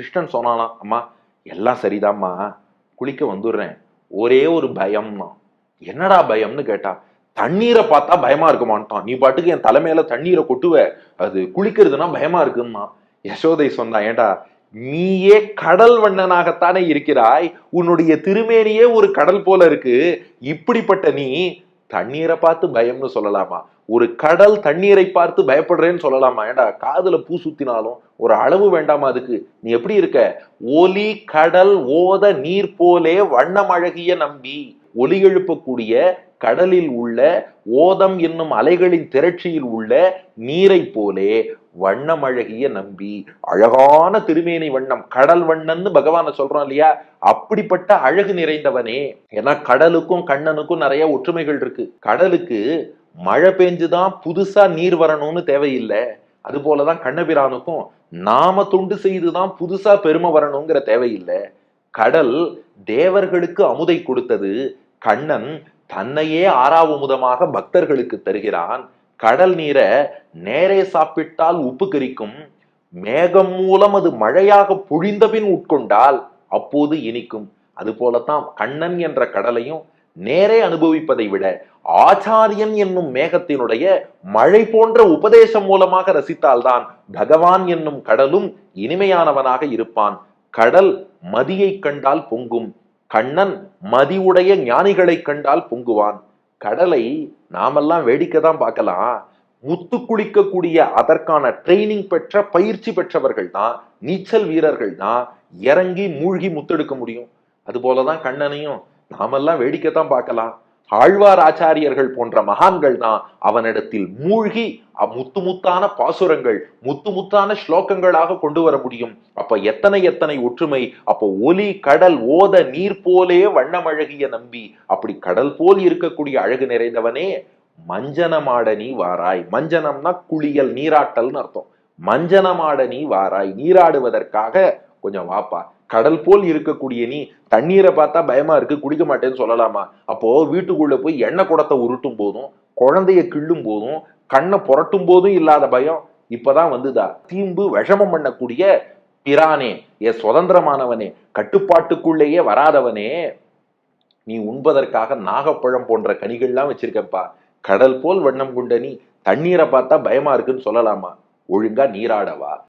கிருஷ்ணன் சொன்னானா அம்மா எல்லாம் சரிதாம்மா குளிக்க வந்துடுறேன். ஒரே ஒரு பயம்னா என்னடா பயம்னு கேட்டா தண்ணீரை பார்த்தா பயமா இருக்குமான்ட்டான். நீ பாட்டுக்கு என் தலைமையில தண்ணீரை கொட்டுவ. அது குளிக்கிறதுனா பயமா இருக்குன்னா யசோதை சொன்னா ஏண்டா நீயே கடல் வண்ணனாகத்தானே இருக்கிறாய். உன்னுடைய திருமேனியே ஒரு கடல் போல இருக்கு. இப்படிப்பட்ட நீ தண்ணீரை பார்த்து பயம்னு சொல்லலாமா? ஒரு கடல் தண்ணீரை பார்த்து பயப்படுறேன்னு சொல்லலாமா? ஏண்டா காதுல பூ சுத்தினாலும் ஒரு அளவு வேண்டாமா அதுக்கு? நீ எப்படி இருக்க? ஒலி கடல் ஓத நீர் போலே வண்ணமழகிய நம்பி ஒலி எழுப்பக்கூடிய கடலில் உள்ள ஓதம் என்னும் அலைகளின் திரட்சியில் உள்ள நீரை போலே வண்ணமழகிய நம்பி அழகான திருமேனி வண்ணம் கடல் வண்ணன்னு பகவான சொல்றோம் இல்லையா? அப்படிப்பட்ட அழகு நிறைந்தவனே. ஏன்னா கடலுக்கும் கண்ணனுக்கும் நிறைய ஒற்றுமைகள் இருக்கு. கடலுக்கு மழை பெஞ்சுதான் புதுசா நீர் வரணும்னு தேவையில்லை. அது போலதான் கண்ணபிரானுக்கும் நாம தொண்டு செய்துதான் புதுசா பெருமை வரணுங்கிற தேவையில்லை. கடல் தேவர்களுக்கு அமுதை கொடுத்தது கண்ணன் தன்னையே ஆறாவமுதமாக பக்தர்களுக்கு தருகிறான். கடல் நீரை நேரே சாப்பிட்டால் உப்பு கரிக்கும். மேகம் மூலம் அது மழையாக பொழிந்தபின் உட்கொண்டால் அப்போது இனிக்கும். அது போலத்தான் கண்ணன் என்ற கடலையும் நேரே அனுபவிப்பதை விட ஆச்சாரியன் என்னும் மேகத்தினுடைய மழை போன்ற உபதேசம் மூலமாக ரசித்தால்தான் பகவான் என்னும் கடலும் இனிமையானவனாக இருப்பான். கடல் மதியை கண்டால் பொங்கும் கண்ணன் மதியுடைய ஞானிகளை கண்டால் பொங்குவான். கடலை நாமெல்லாம் வேடிக்கை தான் பார்க்கலாம். முத்து குளிக்கக்கூடிய அதற்கான ட்ரைனிங் பெற்ற பயிற்சி பெற்றவர்கள் தான் நீச்சல் வீரர்கள் தான் இறங்கி மூழ்கி முத்தெடுக்க முடியும். அது போலதான் கண்ணனையும் நாமெல்லாம் வேடிக்கை தான் பார்க்கலாம். ஆழ்வார் ஆச்சாரியர்கள் போன்ற மகான்கள் தான் அவனிடத்தில் மூழ்கி அ- முத்து முத்தான பாசுரங்கள் முத்து முத்தான ஸ்லோகங்களாக கொண்டு வர முடியும். அப்ப எத்தனை எத்தனை ஒற்றுமை அப்போ ஒலி கடல் ஓத நீர் போலே வண்ணமழகிய நம்பி அப்படி கடல் போல் இருக்கக்கூடிய அழகு நிறைந்தவனே மஞ்சனமாட நீ வாராய். மஞ்சனம்னா குளியல் நீராட்டல்னு அர்த்தம். மஞ்சனமாட நீ வாராய். நீராடுவதற்காக கொஞ்சம் வாப்பா. கடல் போல் இருக்கக்கூடிய நீ தண்ணீரை பார்த்தா பயமா இருக்கு குடிக்க மாட்டேன்னு சொல்லலாமா? அப்போ வீட்டுக்குள்ள போய் எண்ணெய் குடத்தை உருட்டும் போதும் குழந்தைய கிள்ளும் போதும் கண்ணை புரட்டும் போதும் இல்லாத பயம் இப்பதான் வந்துதா? தீம்பு விஷமம் பண்ணக்கூடிய பிரானே ஏ சுதந்திரமானவனே கட்டுப்பாட்டுக்குள்ளேயே வராதவனே நீ உண்பதற்காக நாகப்பழம் போன்ற கனிகள்லாம் வச்சிருக்கப்பா. கடல் போல் வண்ணம் கொண்ட நீ தண்ணீரை பார்த்தா பயமா இருக்குன்னு சொல்லலாமா? ஒழுங்கா நீராடவா.